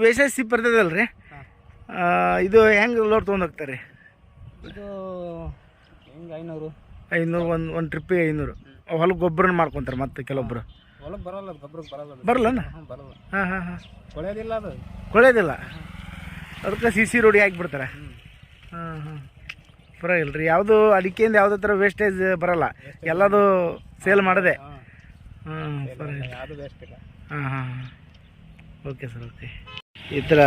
ವೇಷ ಸಿಪ್ ಬರ್ತದಲ್ಲ ರೀ ಇದು ಹೆಂಗೆ ಲೋಡ್ ತೊಗೊಂಡು ಹೋಗ್ತಾರೆ? ಇದು ಹೆಂಗೆ ಐನೂರು? ಐನೂರು ಒಂದು ಒಂದು ಟ್ರಿಪ್ಪಿಗೆ ಐನೂರು. ಹೊಲಕ್ಕೆ ಗೊಬ್ಬರನ ಮಾಡ್ಕೊತಾರೆ ಮತ್ತೆ ಕೆಲವೊಬ್ಬರು ಹೊಲಕ್ಕೆ ಬರಲ್ಲ ಅದು ಗೊಬ್ಬರಕ್ಕೆ ಬರಲ್ಲ ಹಾಂ ಹಾಂ ಹಾಂ ಕೊಳೆಯೋದಿಲ್ಲ ಅದು. ಕೊಳೆಯೋದಿಲ್ಲ ಅದಕ್ಕೆ ಸಿ ಸಿ ರೋಡಿ ಹಾಕಿಬಿಡ್ತಾರೆ? ಹಾಂ ಹಾಂ. ಪರವಾಗಿಲ್ಲ ರೀ ಯಾವುದು ಅಡಿಕೆಯಿಂದ ಯಾವುದೇ ಥರ ವೇಸ್ಟೇಜ್ ಬರಲ್ಲ. ಎಲ್ಲದು ಸೇಲ್ ಮಾಡದೆ. ಹಾಂ. ಹಾಂ ಹಾಂ ಓಕೆ ಸರ್ ಓಕೆ ಈ ಥರ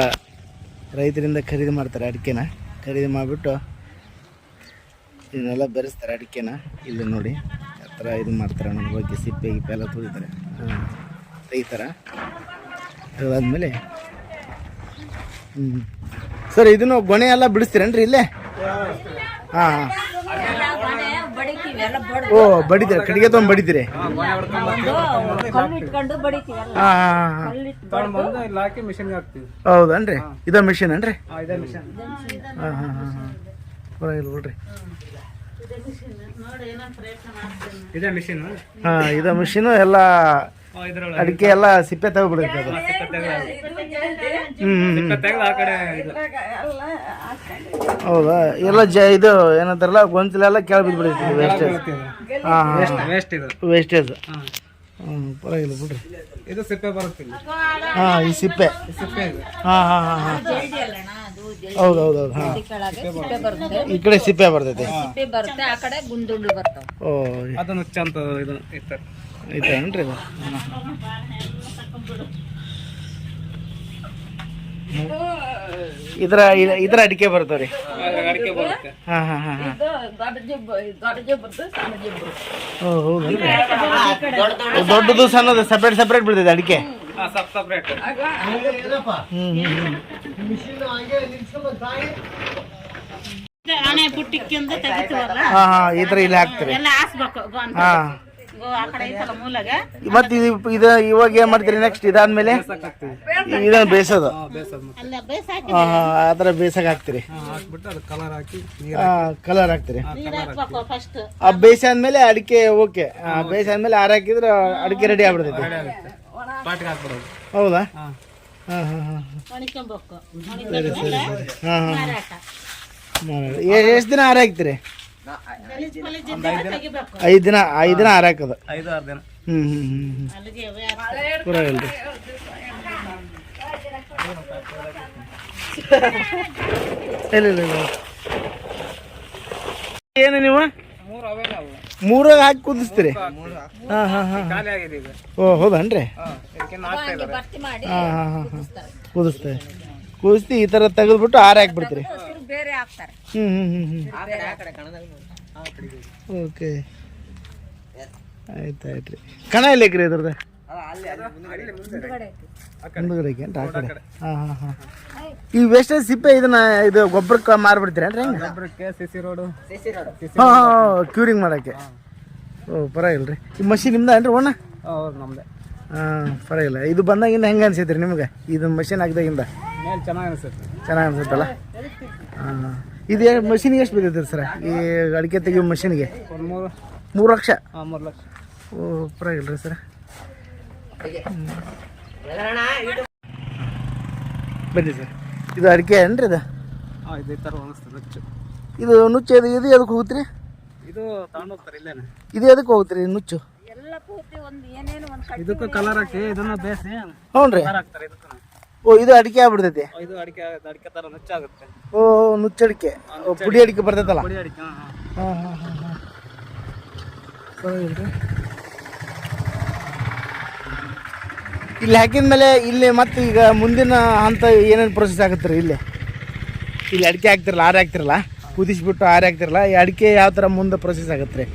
ರೈತರಿಂದ ಖರೀದಿ ಮಾಡ್ತಾರೆ ಅಡಿಕೆನ. ಖರೀದಿ ಮಾಡಿಬಿಟ್ಟು ಇದನ್ನೆಲ್ಲ ಬೆರೆಸ್ತಾರೆ ಅಡಿಕೆನ. ಇಲ್ಲಿ ನೋಡಿ ಆ ಥರ ಇದು ಮಾಡ್ತಾರೆ ನಮ್ಮ ಬಗ್ಗೆ ಸಿಪ್ಪೆ ಗಿಪ್ಪೆ ಎಲ್ಲ ತುಳಿತಾರೆ ತೆಗಿತಾರ ಅದಾದ್ಮೇಲೆ ಹ್ಞೂ ಸರ್ ಇದನ್ನು ಗೊನೆ ಎಲ್ಲ ಬಿಡಿಸ್ತೀರೇನ್ರಿ ಇಲ್ಲೇ. ಹಾಂ ಹಾಂ. ಓ ಬಡಿತೀರ? ಕಡೆಗೆ ತಗೊಂಡ್ ಬಡಿತೀರಿ? ಹೌದನ್ರಿ? ಇದ ಮಿಷಿನ್ ಅನ್ರಿ ಪರವಾಗಿಲ್ಲ ಬಿಡ್ರಿ. ಇದೇ ಮಿಷಿನ್ ಹಾ ಇದ ಮಿಷಿನು ಎಲ್ಲ ಅಡಿಕೆ ಎಲ್ಲ ಸಿಪ್ಪೆ ತೆಗೆದ್ಬಿಡುತ್ತೆ ಅದು. ಹೌದಾ? ಎಲ್ಲ ಜ ಇದು ಏನಂತಾರಲ್ಲ ಗೊಂಚಲೆಲ್ಲ ಕೆಳ ಬಿದ್ದುಬಿಡುತ್ತೆ ವೇಸ್ಟೇಜ್ ಹಾಂ ವೇಸ್ಟ್ ಇದು. ವೇಸ್ಟೇಜ್ ಹಾಂ. ಹ್ಞೂ ಪರವಾಗಿಲ್ಲ ಬಿಡ್ರಿ. ಇದು ಸಿಪ್ಪೆ ಬರುತ್ತೆ ಇಲ್ಲಿ. ಹಾಂ ಈ ಸಿಪ್ಪೆ. ಸಿಪ್ಪೆ ಇದು. ಹಾಂ ಹಾಂ ಹಾಂ ಹಾಂ. ಹೌದು ಹೌದು ಹೌದು ಹಾಂ. ಈ ಕಡೆ ಸಿಪ್ಪೆ ಬರ್ತೈತೆ. ಸಿಪ್ಪೆ ಬರುತ್ತೆ ಆ ಕಡೆ ಗುಂಡುಂಡು ಬರ್ತಾವೆ. ಓ ಅದನ್ನು ಚಂದ ಇದು ಇರ್ತಾರೆ ಐತೇನ್ರಿ ಇದು? ಇದ್ರ ಇದ್ರ ಅಡಿಕೆ ಬರ್ತಾವ್ರಿ ಬರುತ್ತೆ ಹಾಂ ಹಾಂ ಓ ದೊಡ್ಡದು ಸಣ್ಣದು ಸಪ್ರೇಟ್ ಸಪ್ರೇಟ್ ಬಿಡ್ತೈತೆ ಅಡಿಕೆ? ಹಾಂ ಹ್ಞೂ ಹಾಂ ಹಾಂ ಈ ಥರ ಇಲ್ಲಿ ಹಾಕ್ತೀರಿ. ಹಾಂ. ಮತ್ತೆ ಇದು ಇದು ಇವಾಗ ಏನು ಮಾಡ್ತೀರಿ ನೆಕ್ಸ್ಟ್ ಇದಾದ್ಮೇಲೆ? ಮೇಲೆ ಇದನ್ನ ಬೇಯಿಸೋದು. ಹಾಂ ಹಾಂ ಆ ಥರ ಬೇಯಿಸಕ್ಕೆ ಹಾಕ್ತೀರಿ. ಕಲರ್ ಹಾಕಿ ನೀರು ಹಾಂ ಕಲರ್ ಹಾಕ್ತೀರಿ. ಆ ಹಾಕ್ಬೇಕು ಫಸ್ಟ್ ಆ ಬೇಯಿಸಾದ್ಮೇಲೆ ಅಡಿಕೆ ಓಕೆ. ಬೇಯಿಸಾದ್ಮೇಲೆ ಆರ ಹಾಕಿದ್ರೆ ಅಡಿಕೆ ರೆಡಿ ಆಗ್ಬಿಡ್ತೈತಿ. ಹೌದಾ? ಹಾಂ. ಹಾಂ ಹಾಂ ಹಾಂ. ಒಣಕೊಬೇಕು ಸರಿ ಸರಿ ಹಾಂ ಹಾಂ. ಮಾರಾಟ. ಎಷ್ಟು ದಿನ ಆರ ಹಾಕ್ತೀರಿ? ಐದು ದಿನ ಐದು ದಿನ ಆರ ಐದು ಆರು ದಿನ. ಹ್ಞೂ ಹ್ಞೂ ಹ್ಞೂ ಹ್ಞೂ ಅಲ್ಲಿಗೆ ಪೂರ ಇಲ್ರಿ ಇಲ್ಲ ಇಲ್ಲ ಇಲ್ಲ. ಏನು ನೀವು? ಮೂರಾಗ ಹಾಕಿ ಕುದಿಸ್ತೀರಿ? ಹಾಂ ಹಾಂ ಹಾಂ ಓ ಹೌದನ್ರಿ? ಹಾಂ ಹಾಂ ಹಾಂ ಕುದಿಸ್ತೀವಿ ಕುದಿಸ್ತಿ ಈ ಥರ ತೆಗೆದ್ಬಿಟ್ಟು ಆರ ಹಾಕ್ಬಿಡ್ತೀರಿ. ಬೇರೆ ಹಾಕ್ತಾರೆ. ಹ್ಞೂ ಹ್ಞೂ ಹ್ಞೂ ಹ್ಞೂ ಓಕೆ. ಆಯ್ತು ಆಯ್ತು ರೀ. ಕಣ ಎಲ್ಲ ಐಕ್ರಿ ಮುಂದ್ಗಡೆ ಆ ಕಡೆ. ಹಾಂ ಹಾಂ ಹಾಂ. ಈ ವೇಸ್ಟೇಜ್ ಸಿಪ್ಪೆ ಇದನ್ನ ಇದು ಗೊಬ್ಬರಕ್ಕೆ ಮಾರ್ಬಿಡ್ತೀರೇನ್ರಿ ಹೆಂಗೆ? ಗೊಬ್ಬರಕ್ಕೆ ಸಿಸಿ ರೋಡು. ಹಾಂ ಹಾಂ ಕ್ಯೂರಿಂಗ್ ಮಾಡೋಕ್ಕೆ. ಓ ಪರವಾಗಿಲ್ಲ ರೀ ಈ ಮಷಿನ್ ನಿಮ್ದು ಏನ್ರಿ ಒಣ ಹೌದು ನಮ್ಮದೇ ಹಾಂ ಪರವಾಗಿಲ್ಲ. ಇದು ಬಂದಾಗಿಂದ ಹೆಂಗೆ ಅನ್ಸೈತ್ರಿ ರೀ ನಿಮ್ಗೆ? ಇದು ಮಷಿನ್ ಹಾಕಿದಾಗಿಂದ? ಚೆನ್ನಾಗಿ ಅನ್ಸುತ್ತೆ. ಚೆನ್ನಾಗಿ ಅನ್ಸುತ್ತಲ್ಲ? ಇದು ಮಷಿನ್ಗೆ ಎಷ್ಟು ಬಿದ್ದೈತೆ ಸರ್? ಈ ಅಡಿಕೆ ತೆಗಿಯೋ ಮಷಿನ್ಗೆ ಮೂರು. ಮೂರು ಲಕ್ಷ? ಹಾಂ ಮೂರು ಲಕ್ಷ. ಓ ಪರವಾಗಿಲ್ಲ ರೀ ಸರ್. ಬನ್ನಿ ಸರ್. ಇದು ಅಡಿಕೆ ಏನ್ರಿ ಇದು? ಹಾಂ ಇದೇ ಥರ ಒಣಗಿಸ್ತದೆ ನುಚ್ಚು. ಇದು ನುಚ್ಚು ಇದು ಇದು ಎದಕ್ಕೆ ಹೋಗುತ್ತೆ ರೀ ಇದು ತಗೊಂಡು ಹೋಗ್ತಾರೆ ಇಲ್ಲೇನೆ. ಇದು ಎದಕ್ಕೆ ಹೋಗುತ್ತೆ ರೀ ನುಚ್ಚು ಒಂದು ಏನೇನು ಒಂದು ಕಟ್ಟಿ ಇದಕ್ಕೂ ಕಲರ್ ಹಾಕಿ ಇದನ್ನ ಬೇಸಿ ಹ್ಞೂ ರೀ ಕಲರ್ ಹಾಕ್ತಾರೆ ಇದಕ್ಕೂ ಓ ಇದು ಅಡಿಕೆ ಆಗ್ಬಿಡ್ತೈತಿ. ಇದು ಅಡಿಕೆ ಅಡಿಕೆ ನುಚ್ಚಾಗುತ್ತೆ. ಓ ನುಚ್ಚಡಿಕೆ. ಪುಡಿ ಅಡಿಕೆ ಬರ್ತೈತಲ್ಲ? ಪುಡಿ ಅಡಿಕೆ ಮೇಲೆ ಹಾಂ. ಹಾಂ ಹಾಂ ಇಲ್ಲಿ ಮತ್ತೆ ಈಗ ಮುಂದಿನ ಹಂತ ಏನೇನು ಪ್ರೊಸೆಸ್ ಆಗುತ್ತೆ ರೀ ಇಲ್ಲಿ? ಇಲ್ಲಿ ಅಡಿಕೆ ಹಾಕ್ತಿರಲ್ಲ ಆರೆ ಹಾಕ್ತಿರಲ್ಲ? ಕುದಿಸ್ಬಿಟ್ಟು ಆರೆ ಹಾಕ್ತಿರಲ್ಲ ಈ ಅಡಿಕೆ ಯಾವ ಥರ ಮುಂದೆ ಪ್ರೊಸೆಸ್ ಆಗುತ್ತೆ ರೀ?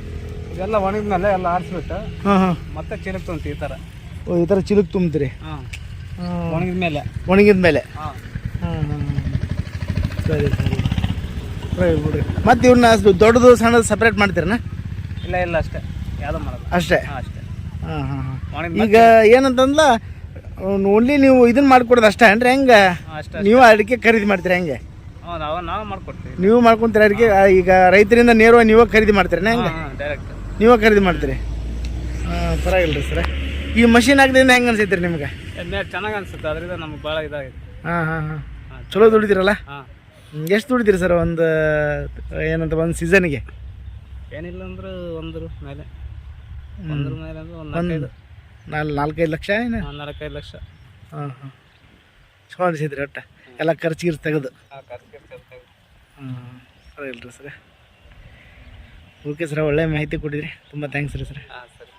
ಇದೆಲ್ಲ ಒಣಗಿದ್ಮೇಲೆ ಎಲ್ಲ ಆರಿಸ್ಬಿಟ್ಟು ಹಾಂ ಹಾಂ. ಮತ್ತೆ ಚಿಲುಕ್ ತೊಗೊಂತ ಈ ಥರ ಓ ಈ ಥರ ಚಿಲುಕ್ ತುಂಬ್ತೀರಿ? ಹಾಂ. ಒಣಗಿದ ಮೇಲೆ. ಒಣಗಿದ ಮೇಲೆ. ಹಾಂ. ಸರಿ ಸರಿ. ಮತ್ತು ದೊಡ್ಡದು ಸಣ್ಣದು ಸಪ್ರೇಟ್ ಮಾಡ್ತೀರಣ್ಣ ಇಲ್ಲ ಇಲ್ಲ ಅಷ್ಟೇ. ಯಾವುದೂ ಮಾಡೋದು ಅಷ್ಟೇ? ಹಾಂ ಅಷ್ಟೇ. ಹಾಂ ಹಾಂ ಈಗ ಏನಂತಂದ್ಲ ಓನ್ಲಿ ನೀವು ಇದನ್ನ ಮಾಡ್ಕೊಡೋದು ಅಷ್ಟೇ ಅಂದ್ರೆ ಹೆಂಗೆ? ನೀವು ಅಡಿಕೆ ಖರೀದಿ ಮಾಡ್ತೀರಾ ಹೆಂಗೆ? ನಾವು ನಾವು ಮಾಡ್ಕೊಡ್ತೀವಿ. ನೀವು ಮಾಡ್ಕೊಂತೀರ ಅಡಿಕೆ? ಈಗ ರೈತರಿಂದ ನೇರವಾಗಿ ನೀವೇ ಖರೀದಿ ಮಾಡ್ತೀರಾ ಹೆಂಗೆ? ಡೈರೆಕ್ಟ್ ನೀವೇ ಖರೀದಿ ಮಾಡ್ತೀರಿ? ಹಾಂ ಪರವಾಗಿಲ್ಲ ರೀ ಸರ್. ಈ ಮಷಿನ್ ಹಾಕಿದ್ರಿಂದ ಹೆಂಗೆ ಅನ್ಸೈತೆ ರೀ ನಿಮ್ಗೆ ಚೆನ್ನಾಗಿ ಅನ್ಸುತ್ತೆ ಅದರಿಂದ ನಮ್ಗೆ ಭಾಳ ಇದಾಗಿದೆ ಹಾಂ ಹಾಂ ಹಾಂ. ಚಲೋ ದುಡಿದಿರಲ್ಲ? ಹಾಂ. ಎಷ್ಟು ದುಡಿದಿರಿ ಸರ್ ಒಂದು ಏನಂತ ಒಂದು ಸೀಸನ್ಗೆ ಏನಿಲ್ಲ ಅಂದ್ರೆ ಒಂದ್ರ ಮೇಲೆ. ಒಂದ್ರ ಮೇಲೆ ಅಂದ್ರೆ ಒಂದು ನಾಲ್ಕೈದು. ನಾಲ್ ನಾಲ್ಕೈದು ಲಕ್ಷ ಏನು? ನಾಲ್ಕೈದು ಲಕ್ಷ. ಹಾಂ ಹಾಂ. ಚಲೋ ಅನಿಸಿದ್ರಿ ಒಟ್ಟು. ಎಲ್ಲ ಖರ್ಚು ಗಿರ್ಚು ತೆಗೆದು. ಹಾಂ ಖರ್ಚು ಖರ್ಚು ಸರ ಸರಿ ಇಲ್ರಿ ಸರ್. ಓಕೆ ಸರ್ ಒಳ್ಳೆ ಮಾಹಿತಿ ಕೊಟ್ಟಿದ್ರಿ. ತುಂಬ ಥ್ಯಾಂಕ್ಸ್ ರೀ ಸರ್. ಹಾಂ ಸರಿ.